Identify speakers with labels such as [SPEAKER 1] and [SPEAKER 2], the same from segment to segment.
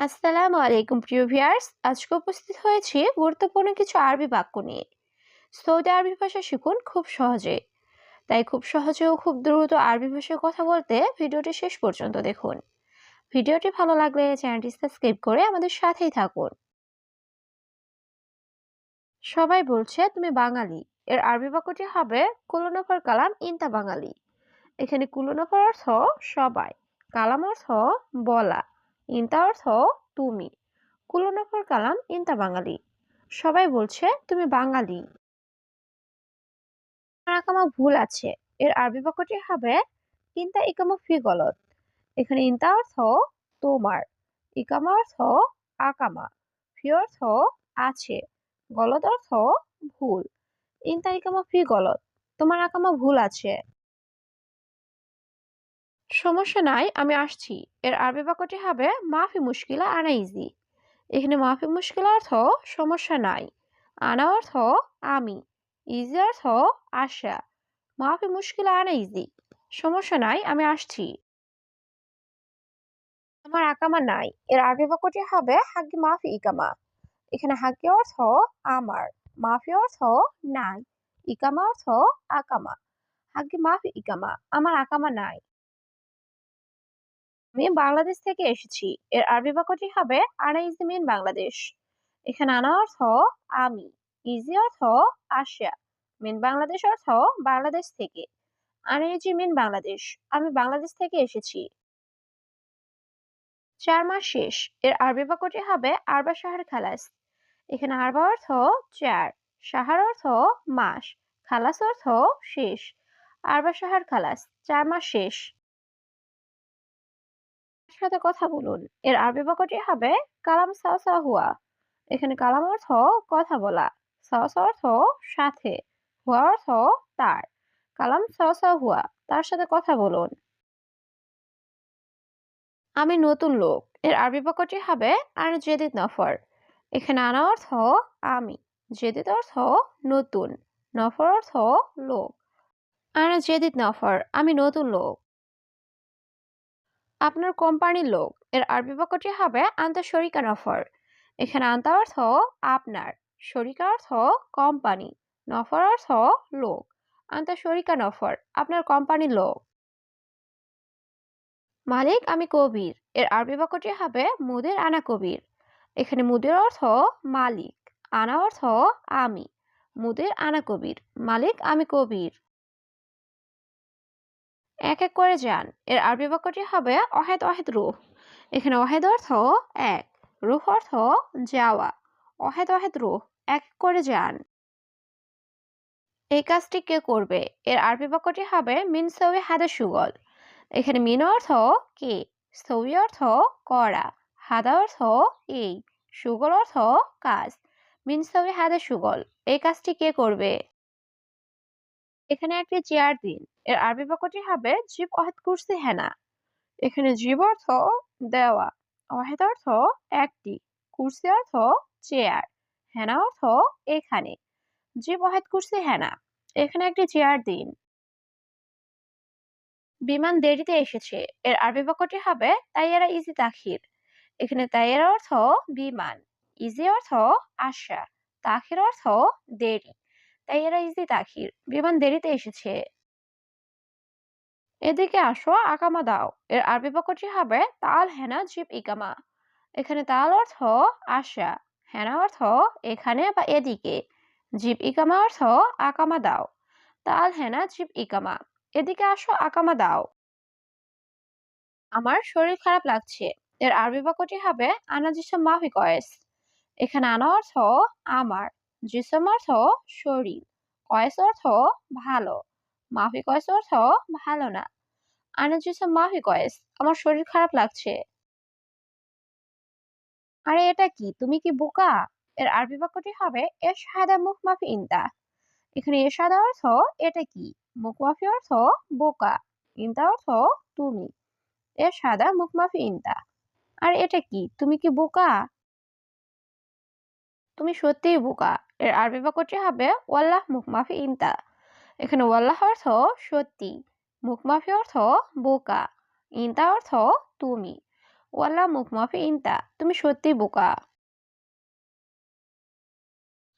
[SPEAKER 1] আসসালামু আলাইকুম, প্রিয় ভিয়ার্স আজকে উপস্থিত হয়েছি গুরুত্বপূর্ণ কিছু আরবি বাক্য নিয়ে। সৌদি আরবি ভাষা শিখুন খুব সহজে। তাই খুব সহজে ও খুব দ্রুত আরবি ভাষায় কথা বলতে ভিডিওটি শেষ পর্যন্ত দেখুন। ভিডিওটি ভালো লাগলে চ্যানেলটি সাবস্ক্রাইব করে আমাদের সাথেই থাকুন। সবাই বলছে, তুমি বাঙালি। এর আরবি বাক্যটি হবে, কুলনফর কালাম ইনতা বাঙালি। এখানে কুলনফর অর্থ সবাই, কালাম অর্থ বলা। ইনতা অর্থ তুমি কুলনফর কালাম ইনতা বাঙালি। সবাই বলছে, তুমি বাঙালি। আকামা ভুল আছে। এর আরবি বাক্যটি হবে ইনতা ইকামা ফি গলত। এখানে ইনতা অর্থ তোমার। ইকামা অর্থ আকামা, ফি অর্থ আছে, গলত অর্থ ভুল। ইনতা ইকামা ফি গলত, তোমার আকামা ভুল আছে। সমস্যা নাই, আমি আসছি। এর আরবি বাক্যটি হবে, মাফি মুশকিলা আনা ইজি। এখানে মাফি মুশকিলা অর্থ, সমস্যা নাই। আনা অর্থ, আমি। ইজি অর্থ আসা মাফি মুশকিলা আনা ইজি। সমস্যা নাই, আমি আসছি। আমার আকামা নাই। এর আরবি বাক্যটি হবে হাগ্গি মাফি ইকামা। এখানে হাগ্গি অর্থ, আমার। মাফি অর্থ, নাই। ইকামা অর্থ, আকামা। হাগ্গি মাফি ইকামা। আমার আকামা নাই। আমি বাংলাদেশ থেকে এসেছি। এর আরবি বাক্যটি হবে, আনা ইজি মিন বাংলাদেশ। এখানে আনা অর্থ আমি। ইজি অর্থ আসিয়া। মিন বাংলাদেশ অর্থ বাংলাদেশ থেকে। আনা ইজি মিন বাংলাদেশ। আমি বাংলাদেশ থেকে এসেছি। চার মাস শেষ। এর আরবি বাক্যটি হবে, আরবা শাহর খালাস। এখানে আরবা অর্থ চার। সাহার অর্থ মাস। খালাস অর্থ শেষ। আরবা শাহর খালাস। চার মাস শেষ। সাথে কথা বলুন। এর আরবি বাক্যটি হবে কালাম সাওসা হুয়া। এখানে কালাম অর্থ কথা বলা সাওসা অর্থ সাথে, হুয়া অর্থ তার। কালাম সাওসা হুয়া, তার সাথে কথা বলুন। আমি নতুন লোক, এর আরবি বাক্যটি হবে আর জেদিদ নফর। এখানে আনা অর্থ আমি, জেদিদ অর্থ নতুন, নফর অর্থ লোক। আনা জেদিদ নফর, আমি নতুন লোক। আপনার কোম্পানির লোক। এর আরবি বাক্যটি হবে আন্তা শরিকা নফর এখানে আন্তা অর্থ আপনার শরিকা অর্থ কোম্পানি নফর অর্থ লোক আন্তা শরিকা নফর আপনার কোম্পানির লোক। মালিক, আমি কবির। এর আরবি বাক্যটি হবে মুদির আনা কবির এখানে মুদির অর্থ মালিক আনা অর্থ আমি মুদির আনা কবির মালিক, আমি কবির এক এক করে যান। এর আরবি বাক্যটি হবে অহেদ অহেদ রুহ। এখানে অহেদ অর্থ এক, রুহ অর্থ যাওয়া। অহেদ অহেদ রুহ, এক করে যান। এই কাজটি কে করবে? এর আরবি বাক্যটি হবে মিন সৌই হাদা সুগল। এখানে মিন অর্থ কে? সৌই অর্থ করা। হাদা অর্থ এই। সুগল অর্থ কাজ। মিন সৌই হাদা সুগল। এই কাজটি কে করবে? এখানে একটি চেয়ার দিন। এর আরবি বাক্যটি হবে জীব অহেদ কুরসি হেনা এখানে জীব অর্থ দেওয়া অহেদ অর্থ একটি কুরসি অর্থ চেয়ার হেনা অর্থ এখানে জীব অহেদ কুরসি হেনা এখানে একটি চেয়ার দিন। বিমান দেরিতে এসেছে। এর আরবি বাক্যটি হবে তাইয়ারা ইজি তাখির এখানে তাইয়ারা অর্থ বিমান ইজি অর্থ আসা তাখির অর্থ দেরি তাইয়ারা ইজি তাখির বিমান দেরিতে এসেছে। এদিকে আসো আকামা দাও। এর আরবি বাক্যটি হবে তাল, হেনা, জিপ ইকামা এখানে তাল অর্থ আসা হেনা অর্থ এখানে বা এদিকে। জিপ ইকামা অর্থ আকামা দাও। তাল, হেনা, জিপ ইকামা এদিকে আসো আকামা দাও। আমার শরীর খারাপ লাগছে। এর আরবি বাক্যটি হবে আনা জিসম মাফি এখানে আনা অর্থ আমার। জিসম অর্থ শরীর, কয়েস অর্থ ভালো মাফি কয়েস অর্থ ভালো না। আনা জিসম মাফি কয়েস, আমার শরীর খারাপ লাগছে। আরে এটা কি? তুমি কি বোকা? এর আরবি বাক্যটি হবে এর সাদা মুখ মাফি ইন্তা। এখানে এর সাদা অর্থ এটা কি? মুখ মাফি অর্থ বোকা, ইন্তা অর্থ তুমি। এর সাদা মুখ মাফি ইন্তা। আর এটা কি? তুমি কি বোকা? তুমি সত্যিই বোকা। এর আরবি বাক্যটি হবে, ওয়াল্লাহ মুখমাফি ইন্তা। এখানে ওয়াল্লাহ অর্থ সত্যি মুখমাফি অর্থ বোকা, ইন্তা অর্থ তুমি। ওয়াল্লা মুখ মাফি ইনতা, তুমি সত্যি বোকা।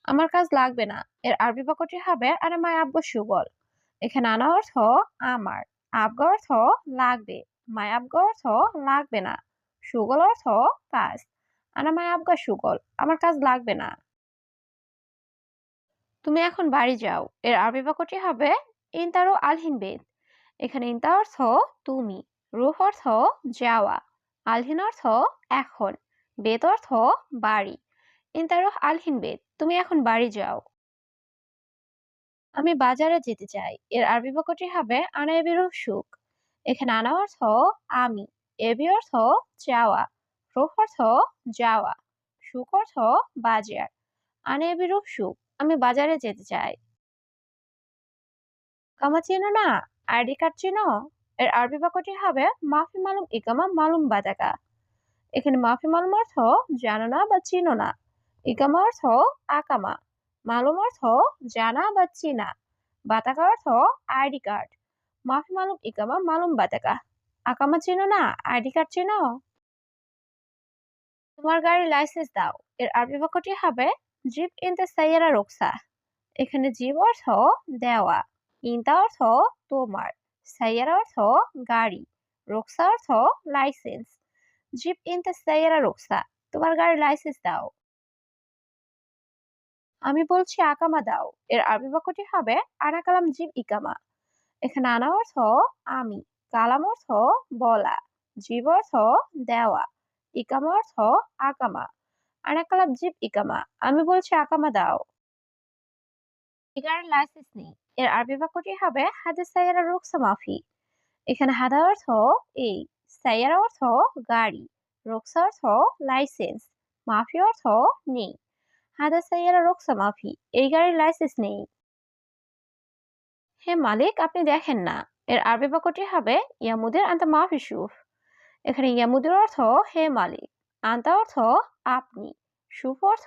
[SPEAKER 1] আমার কাজ লাগবে না। এর আরবি বাক্যটি হবে, আরে মায় আব্বা সুগল। এখানে আনা অর্থ আমার, আবগা অর্থ লাগবে মায় আবগা অর্থ লাগবে না। সুগল অর্থ কাজ। আনা মায় আবগা সুগল, আমার কাজ লাগবে না। তুমি এখন বাড়ি যাও। এর আরবি বাক্যটি হবে ইনতারো আলহিন বেদ। এখানে ইনতা অর্থ তুমি, রুহ অর্থ যাওয়া, আলহিন অর্থ এখন, বেদ অর্থ বাড়ি। ইনতারো আলহিন বেদ, তুমি এখন বাড়ি যাও। আমি বাজারে যেতে চাই। এর আরবি বাক্যটি হবে আনা এবিরু সুখ। এখানে আনা অর্থ আমি, এবি অর্থ যাওয়া, রুহ অর্থ যাওয়া, সুখ অর্থ বাজার। আনা এবিরু সুখ। আমি বাজারে যেতে চাই। কামা চেনো না? আইডি কার্ড চেনো? এর আরবি বাক্যটি হবে, মাফি মালুম ইকামা মালুম বাদাকা এখানে মাফি মালুম অর্থ, জানো না বা চিনো না। ইকামা অর্থ, আকামা। মালুম অর্থ, জানা বা চিনা। বাতাকা অর্থ আইডি কার্ড। মাফি মালুম ইকামা মালুম বাতাকা। আকামা চিনো না? আইডি কার্ড চিনো? তোমার গাড়ির লাইসেন্স দাও। এর আরবি বাক্যটি হবে জিপ ইনতে সাইয়ারা রোকসা। এখানে জীব অর্থ দেওয়া, ইনতা অর্থ তোমার, সাইয়ারা অর্থ গাড়ি, রোকসা অর্থ লাইসেন্স। জিপ ইনতে সাইয়ারা রোকসা, তোমার গাড়ির লাইসেন্স দাও। আমি বলছি আকামা দাও, এর আরবি বাক্যটি হবে আনা কালাম জিব ইকামা এখানে আনা অর্থ আমি, কালাম অর্থ বলা, জীব অর্থ দেওয়া ইকামা অর্থ আকামা আনা কালাম জিব ইকামা। আমি বলছি আকামা দাও। এগারের লাইসেন্স নেই। এর আরবি বাক্যটি হবে হাদে সাইয়ারা রুকসা মাফি। এখানে হাদা অর্থ এই, সাইয়ারা অর্থ গাড়ি, রুকসা অর্থ লাইসেন্স, মাফি অর্থ নেই। হাদা সাইয়ারা রোকসা মাফি, এই গাড়ির লাইসেন্স নেই। হে মালিক, আপনি দেখেন না। এর আরবি বাক্যটি হবে ইয়ামুদের আন্তা মাফি সুফ। এখানে ইয়ামুদের অর্থ হে মালিক। আন্তা আপনি। সুফ অর্থ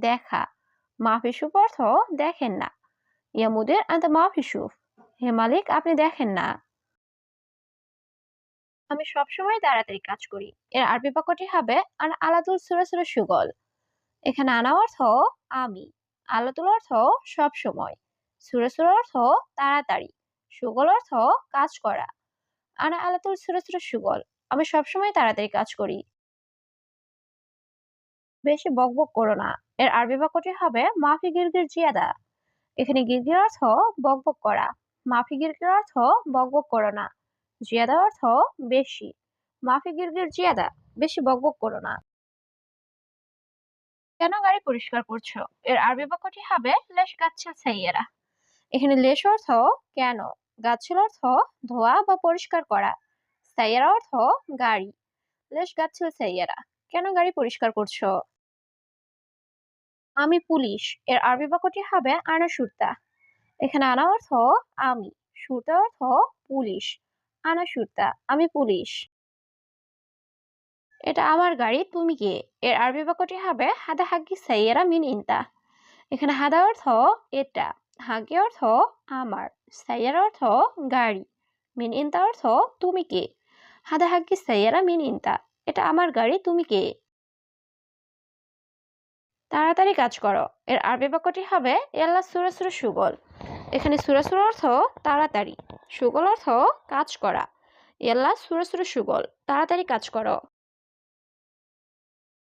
[SPEAKER 1] দেখা। মাফি সুফ অর্থ দেখেন না। ইয়ামুদের আন্তা মাফি সুফ হে মালিক, আপনি দেখেন না। আমি সবসময় তাড়াতাড়ি কাজ করি। এর আরবি বাক্যটি হবে আর আলাদুল সুরা সুরা সুগল। এখানে আনা অর্থ আমি। আলাতুল অর্থ সব সময় সুরেসুর অর্থ তাড়াতাড়ি। সুগল অর্থ কাজ করা। আনা আলাতুল সুরেসুর সুগল। আমি সবসময় তাড়াতাড়ি কাজ করি। বেশি বকবক করো না। এর আরবি বাক্যটি হবে, মাফি গিরগির জিয়াদা। এখানে গিরগির অর্থ, বকবক করা। মাফি গিরগির অর্থ, বকবক করো না। জিয়াদা অর্থ, বেশি। মাফি গিরগির জিয়াদা, বেশি বকবক করো না। কেন গাড়ি পরিষ্কার করছ? এর আরবি বাক্যটি হবে, লেশ গাচ্ছিল সাইয়েরা। এখানে লেশ অর্থ, কেন? গাচ্ছিল অর্থ, ধোয়া বা পরিষ্কার করা। সাইয়েরা অর্থ, গাড়ি। লেশ গাচ্ছিল সাইয়েরা। কেন গাড়ি পরিষ্কার করছ? আমি পুলিশ। এর আরবি বাক্যটি হবে আনা সুরতা এখানে আনা অর্থ আমি। সুরতা অর্থ পুলিশ। আনা সুরতা আমি পুলিশ। এটা আমার গাড়ি, তুমি কে? এর আরবি বাক্যটি হবে হাদা হাগি সাইয়েরা মিন ইনতা। এখানে হাদা অর্থ এটা। হাগি অর্থ আমার। সাইয়ার অর্থ গাড়ি। মিন ইনতা অর্থ তুমি কে? হাদা হাগি সাইয়েরা মিন ইনতা। এটা আমার গাড়ি, তুমি কে? তাড়াতাড়ি কাজ করো। এর আরবি বাক্যটি হবে এল্লা সুরা সুরা সুগল। এখানে সুরা সুরা অর্থ তাড়াতাড়ি। সুগল অর্থ কাজ করা। এল্লা সুরা সুরা সুগল। তাড়াতাড়ি কাজ করো।